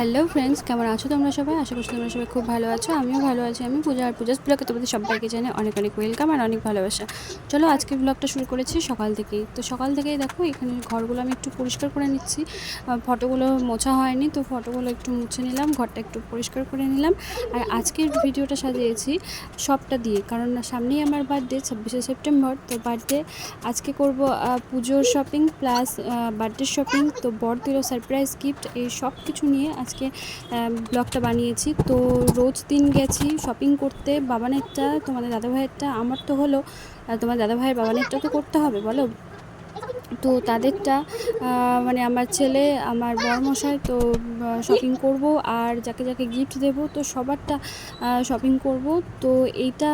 Hello friends কেমন আছো তোমরা সবাই? আশা করছি তোমরা সবাই খুব ভালো আছো। আমিও ভালো আছি। আমি পূজা আর পূজাস ব্লগে তোমাদের সবাইকে জানে অনেক অনেক ওয়েলকাম আর অনেক ভালোবাসা। চলো আজকে ব্লগটা শুরু করেছি সকাল থেকেই। তো সকাল থেকেই দেখো, এখানে ঘরগুলো আমি একটু পরিষ্কার করে নিচ্ছি। ফটোগুলো মোছা হয়নি, তো ফটোগুলো একটু মুছে নিলাম, ঘরটা একটু পরিষ্কার করে নিলাম। আর আজকের ভিডিওটা সাজিয়েছি সবটা দিয়ে, কারণ সামনেই আমার বার্থডে ছাব্বিশে সেপ্টেম্বর। তো বার্থডে আজকে করব পুজোর শপিং প্লাস বার্থডে শপিং তো দিল সারপ্রাইজ গিফট এই সব কিছু নিয়ে আজকে ব্লগটা বানিয়েছি। তো রোজ দিন গেছি শপিং করতে। বাবানেরটা তোমাদের দাদাভাইয়েরটা, আমার তো হলো তোমার দাদাভাইয়ের বাবানেরটা তো করতে হবে, বলো? তো তাদেরটা মানে আমার ছেলে, আমার বরমশাই, তো শপিং করব আর যাকে যাকে গিফট দেব, তো সবারটা শপিং করব। তো এইটা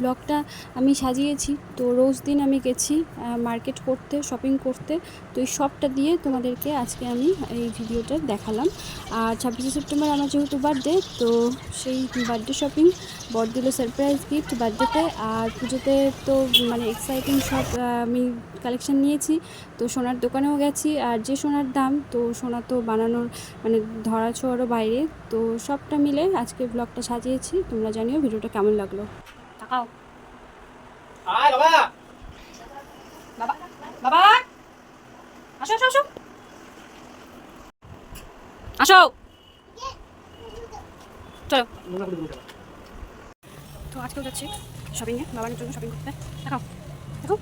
ব্লগটা আমি সাজিয়েছি। তো রোজ দিন আমি গেছি মার্কেট করতে শপিং করতে। তো এই সবটা দিয়ে তোমাদেরকে আজকে আমি এই ভিডিওটা দেখালাম। আর ছাব্বিশে সেপ্টেম্বর আমার যেহেতু বার্থডে তো সেই বার্থডে শপিং বর দিল সারপ্রাইজ গিফট বার্থডেতে আর পুজোতে তো মানে এক্সাইটিং সব আমি কালেকশন নিয়েছি। তো সোনার দোকানেও গেছি আর যে সোনার দাম তো সোনা তো বানানোর মানে ধরা ছোঁয়ারও বাইরে তো সবটা মিলে আজকে ব্লগটা সাজিয়েছি তোমরা জানিও ভিডিওটা কেমন লাগল। তাকাও। বাবা! বাবা বাবা! আসো আসো আসো। আসো। চলো। তো আজকেও যাচ্ছি শপিংয়ে বাবার জন্য শপিং করতে। দেখাও দেখো।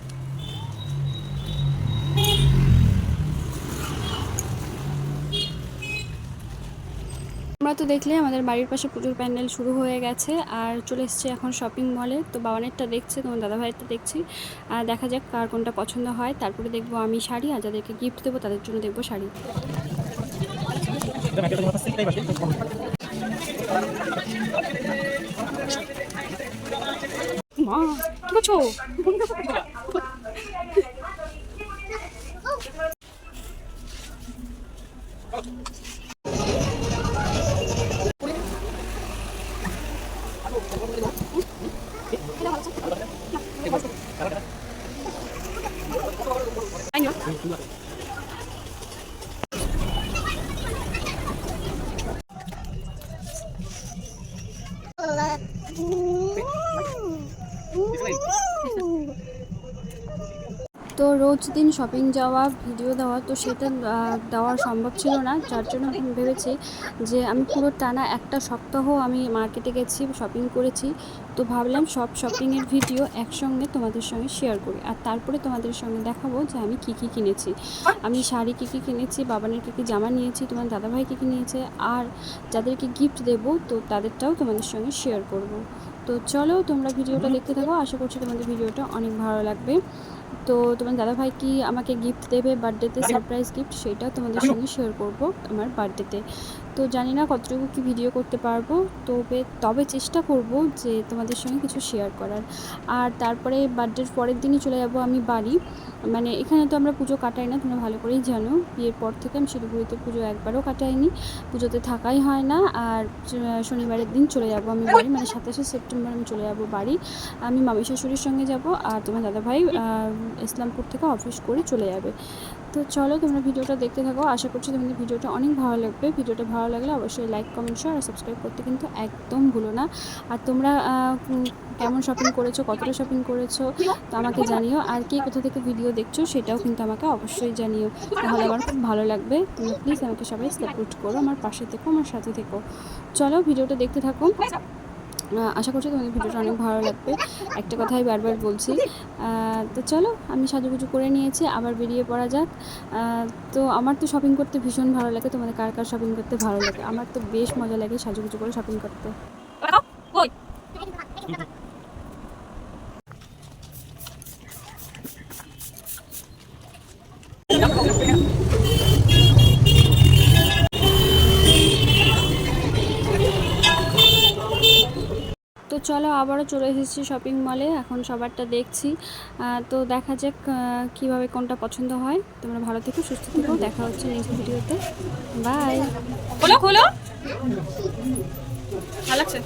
আমরা তো দেখলে আমাদের বাড়ির পাশে পুজোর প্যান্ডেল শুরু হয়ে গেছে আর চলে এসছে এখন শপিং মলে তো বাবানেরটা দেখছে, তোমার দাদাভাইয়েরটা দেখছি। আর দেখা যাক কার কোনটা পছন্দ হয়। তারপরে দেখব আমি শাড়ি আর যাদেরকে গিফট দেবো তাদের জন্য দেখব শাড়ি। মা কি করছ আইনো তো রোজ দিন শপিং যাওয়া ভিডিও দেওয়া, তো সেটা দেওয়া সম্ভব ছিল না। যার জন্য আমি ভেবেছি যে আমি পুরো টানা একটা সপ্তাহ আমি মার্কেটে গেছি শপিং করেছি। তো ভাবলাম সব শপিংয়ের ভিডিও একসঙ্গে তোমাদের সঙ্গে শেয়ার করি। আর তারপরে তোমাদের সঙ্গে দেখাবো যে আমি কী কী কিনেছি। আমি শাড়ি কী কী কিনেছি, বাবানের কী কী জামা নিয়েছি, তোমার দাদাভাই কী কী নিয়েছে, আর যাদেরকে গিফট দেবো, তো তাদেরটাও তোমাদের সঙ্গে শেয়ার করব। তো চলো তোমরা ভিডিওটা দেখতে থাকো। আশা করছি তোমাদের ভিডিওটা অনেক ভালো লাগবে। তো তোমার দাদাভাই কি আমাকে গিফট দেবে বার্থডেতে সারপ্রাইজ গিফট সেটা তোমাদের সঙ্গে শেয়ার করব আমার বার্থডেতে তো জানি না কতটুকু কি ভিডিও করতে পারব। তবে তবে চেষ্টা করব যে তোমাদের সঙ্গে কিছু শেয়ার করার। আর তারপরে বার্থডের পরের দিনই চলে যাব আমি বাড়ি। মানে এখানে তো আমরা পুজো কাটাই না, তোমরা ভালো করেই জানো। বিয়ের পর থেকে আমি শিলিগুড়িতে পুজো একবারও কাটাইনি। পুজোতে থাকাই হয় না। আর শনিবারের দিন চলে যাব আমি বাড়ি। মানে সাতাশে সেপ্টেম্বর আমি চলে যাব বাড়ি। আমি মামি শাশুড়ির সঙ্গে যাব। আর তোমার দাদাভাই ইসলামপুর থেকে অফিস করে চলে যাবে। তো চলো তোমরা ভিডিওটা দেখতে থাকো। আশা করছি তোমাদের ভিডিওটা অনেক ভালো লাগবে। ভিডিওটা ভালো লাগলে অবশ্যই লাইক, কমেন্ট শেয়ার আর সাবস্ক্রাইব করতে কিন্তু একদম ভুলো না। আর তোমরা কেমন শপিং করেছ, কতটা শপিং করেছ, তো আমাকে জানিও। আর কে কোথা থেকে ভিডিও দেখছ, সেটাও কিন্তু আমাকে অবশ্যই জানিও। তাহলে আমার খুব ভালো লাগবে। তোমরা প্লিজ আমাকে সবাই সাপোর্ট করো। আমার পাশে থেকো, আমার সাথে থেকো। চলো ভিডিওটা দেখতে থাকো। আশা করছি তোমাদের ভিডিওটা অনেক ভালো লাগবে। একটা কথাই বারবার বলছি। তো চলো, আমি সাজুগুজু করে নিয়েছি, আবার বেরিয়ে পড়া যাক। তো আমার তো শপিং করতে ভীষণ ভালো লাগে। তোমাদের কার কার শপিং করতে ভালো লাগে? আমার তো বেশ মজা লাগে সাজুগুজু করে শপিং করতে। চলো আবারও চলে এসেছি শপিং মলে এখন সবারটা দেখছি। তো দেখা যাক কীভাবে কোনটা পছন্দ হয়। তোমরা ভালো থেকো, সুস্থ থেকো, দেখা হচ্ছে নেক্সট ভিডিওতে বাই খোলো খোলো। ভালো লাগছে।